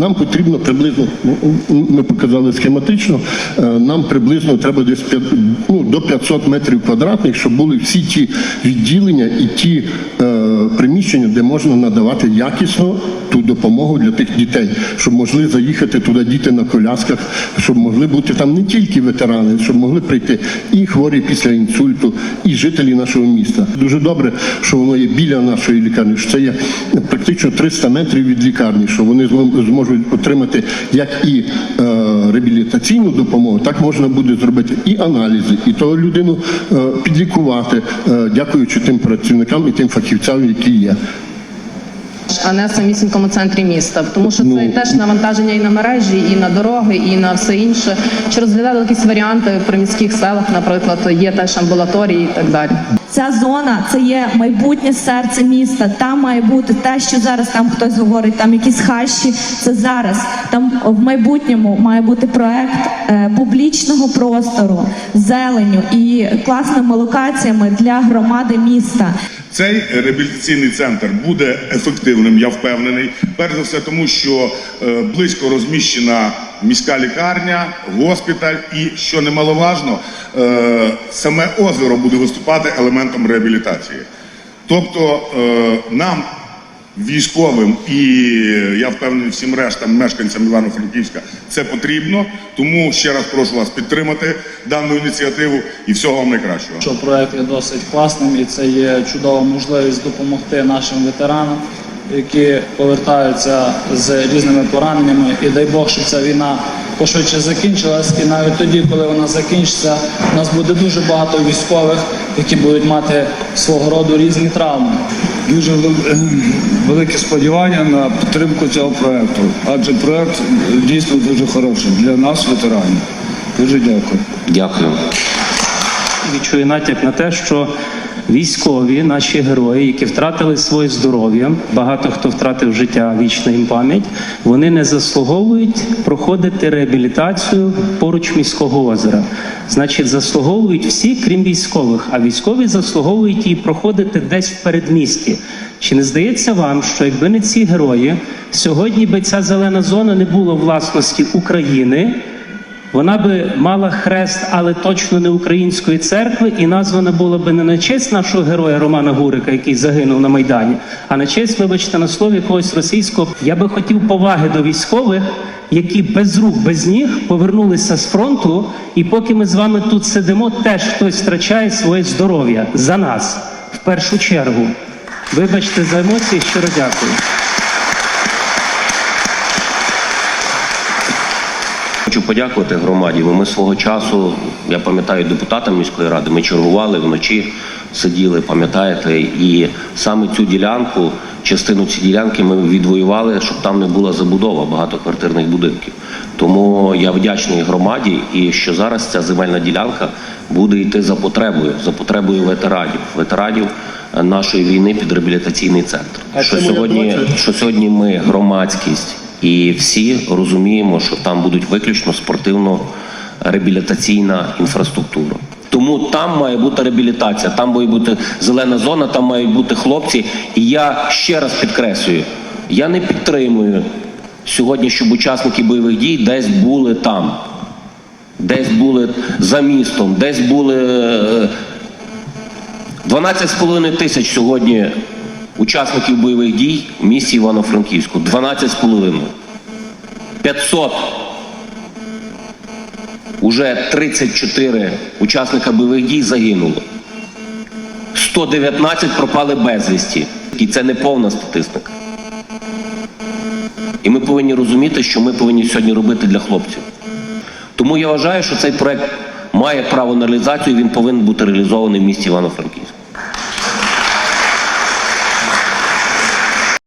Нам потрібно приблизно, ну, ми показали схематично, е, нам приблизно треба десь п'ят- ну, до 500 метрів квадратних, щоб були всі ті відділення і ті е, приміщення, де можна надавати якісно ту допомогу для тих дітей, щоб могли заїхати туди діти на колясках, щоб могли бути там не тільки ветерани, щоб могли прийти і хворі після інсульту, і жителі нашого міста. Дуже добре, що воно є біля нашої лікарні. що Це є практично 300 метрів від лікарні, що вони змо- зможуть отримати як і е, реабілітаційну допомогу, так можна буде зробити і аналізи, і того людину е, підлікувати, е, дякуючи тим працівникам і тим фахівцям, які є. А не в самісінькому центрі міста, тому що це Ну, теж навантаження і на мережі, і на дороги, і на все інше. Чи розглядали якісь варіанти при міських селах, наприклад, є теж амбулаторії і так далі? Ця зона це є майбутнє серце міста. Там має бути те, що зараз там хтось говорить, там якісь хащі. Це зараз. Там в майбутньому має бути проект е, публічного простору, зеленю і класними локаціями для громади міста. Цей реабілітаційний центр буде ефективним, я впевнений. Перш за все, тому що е, близько розміщена міська лікарня, госпіталь, і що немаловажно, е, саме озеро буде виступати елементом реабілітації. Тобто е, нам, військовим і я впевнений всім рештам мешканцям Івано-Франківська, це потрібно. Тому ще раз прошу вас підтримати дану ініціативу і всього вам найкращого. що проект є досить класним і це є чудова можливість допомогти нашим ветеранам, які повертаються з різними пораненнями. І дай Бог, щоб ця війна пошвидше закінчилась. І навіть тоді, коли вона закінчиться, у нас буде дуже багато військових, які будуть мати свого роду різні травми. Дуже велике сподівання на підтримку цього проекту, адже проект дійсно дуже хороший для нас, ветеранів. Дуже дякую. Дякую. відчує натяк на те, що військові, наші герої, які втратили своє здоров'я, багато хто втратив життя, вічна їм пам'ять, вони не заслуговують проходити реабілітацію поруч міського озера. Значить, заслуговують всі, крім військових, а військові заслуговують її проходити десь в передмісті. Чи не здається вам, що якби не ці герої, сьогодні би ця зелена зона не була власності України? Вона би мала хрест, але точно не української церкви, і названа була би не на честь нашого героя Романа Гурика, який загинув на Майдані, а на честь, вибачте, на слові якогось російського. Я би хотів поваги до військових, які без рук, без ніг повернулися з фронту, і поки ми з вами тут сидимо, теж хтось втрачає своє здоров'я за нас в першу чергу. Вибачте за емоції, щиро дякую. Хочу подякувати громаді. бо Ми свого часу, я пам'ятаю, депутатам міської ради, ми чергували вночі, сиділи, пам'ятаєте, і саме цю ділянку, частину цієї ділянки ми відвоювали, щоб там не була забудова багатоквартирних будинків. Тому я вдячний громаді, і що зараз ця земельна ділянка буде йти за потребою, за потребою ветеранів, ветеранів нашої війни під реабілітаційний центр. Що сьогодні, що сьогодні ми громадськість і всі розуміємо, що там будуть виключно спортивно-реабілітаційна інфраструктура. Тому там має бути реабілітація, там має бути зелена зона, там мають бути хлопці. І я ще раз підкреслюю: я не підтримую сьогодні, щоб учасники бойових дій десь були там, десь були за містом, десь були. е, 12,5 тисяч сьогодні учасників бойових дій в місті Івано-Франківську. 12,5. 500. Уже 34 учасника бойових дій загинуло. 119 пропали безвісті. І це не повна статистика. І ми повинні розуміти, що ми повинні сьогодні робити для хлопців. Тому я вважаю, що цей проект має право на реалізацію, він повинен бути реалізований в місті Івано-Франківськ.